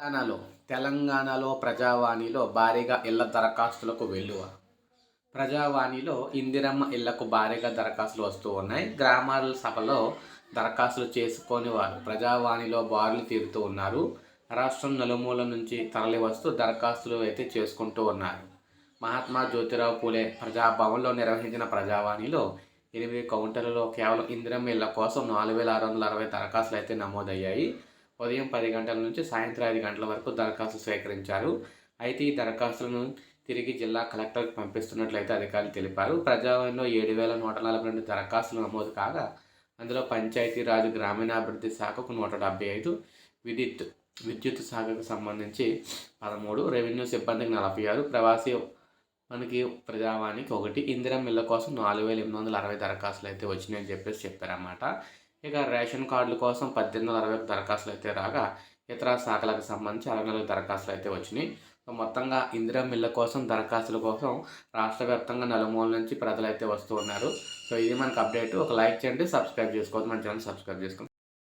తెలంగాణలో తెలంగాణలో ప్రజావాణిలో భారీగా ఇళ్ళ దరఖాస్తులకు వెల్లువ. ప్రజావాణిలో ఇందిరమ్మ ఇళ్ళకు భారీగా దరఖాస్తులు వస్తూ ఉన్నాయి. గ్రామాల సభలో దరఖాస్తులు చేసుకొని వారు ప్రజావాణిలో బారులు తీరుతూ ఉన్నారు. రాష్ట్రం నలుమూల నుంచి తరలి వస్తూ దరఖాస్తులు అయితే చేసుకుంటూ ఉన్నారు. మహాత్మా జ్యోతిరావు పూలే ప్రజాభవన్లో నిర్వహించిన ప్రజావాణిలో ఎనిమిది కౌంటర్లలో కేవలం ఇందిరమ్మ ఇళ్ళ కోసం నాలుగు వేల ఆరు వందల అరవై దరఖాస్తులు అయితే నమోదయ్యాయి. ఉదయం పది గంటల నుంచి సాయంత్రం ఐదు గంటల వరకు దరఖాస్తు స్వీకరించారు అయితే ఈ దరఖాస్తులను తిరిగి జిల్లా కలెక్టర్కి పంపిస్తున్నట్లయితే అధికారులు తెలిపారు. ప్రజావాణిలో ఏడు వేల నూట నలభై రెండు దరఖాస్తులు నమోదు కాగా అందులో పంచాయతీరాజ్ గ్రామీణాభివృద్ధి శాఖకు నూట డెబ్బై ఐదు విద్యుత్ విద్యుత్ శాఖకు సంబంధించి పదమూడు రెవెన్యూ సిబ్బందికి నలభై ఆరు ప్రవాసీ మనకి ప్రజావాణికి ఒకటి ఇందిరా మిల్ల కోసం నాలుగు వేల ఎనిమిది వందల అరవై దరఖాస్తులు అయితే వచ్చినాయని చెప్పేసి చెప్పారన్నమాట. ఇక రేషన్ కార్డుల కోసం పద్దెనిమిది వందల అరవై దరఖాస్తులు అయితే రాగా ఇతర శాఖలకు సంబంధించి అరవై నాలుగు దరఖాస్తులు అయితే వచ్చినాయి. సో మొత్తంగా ఇందిరా మిల్ల కోసం దరఖాస్తుల కోసం రాష్ట్ర వ్యాప్తంగా నలుమూల నుంచి ప్రజలు అయితే వస్తూ ఉన్నారు. సో ఇది మనకు అప్డేట్. ఒక లైక్ చేయండి సబ్స్క్రైబ్ చేసుకోవద్దు. మన ఛానల్ సబ్స్క్రైబ్ చేసుకోండి.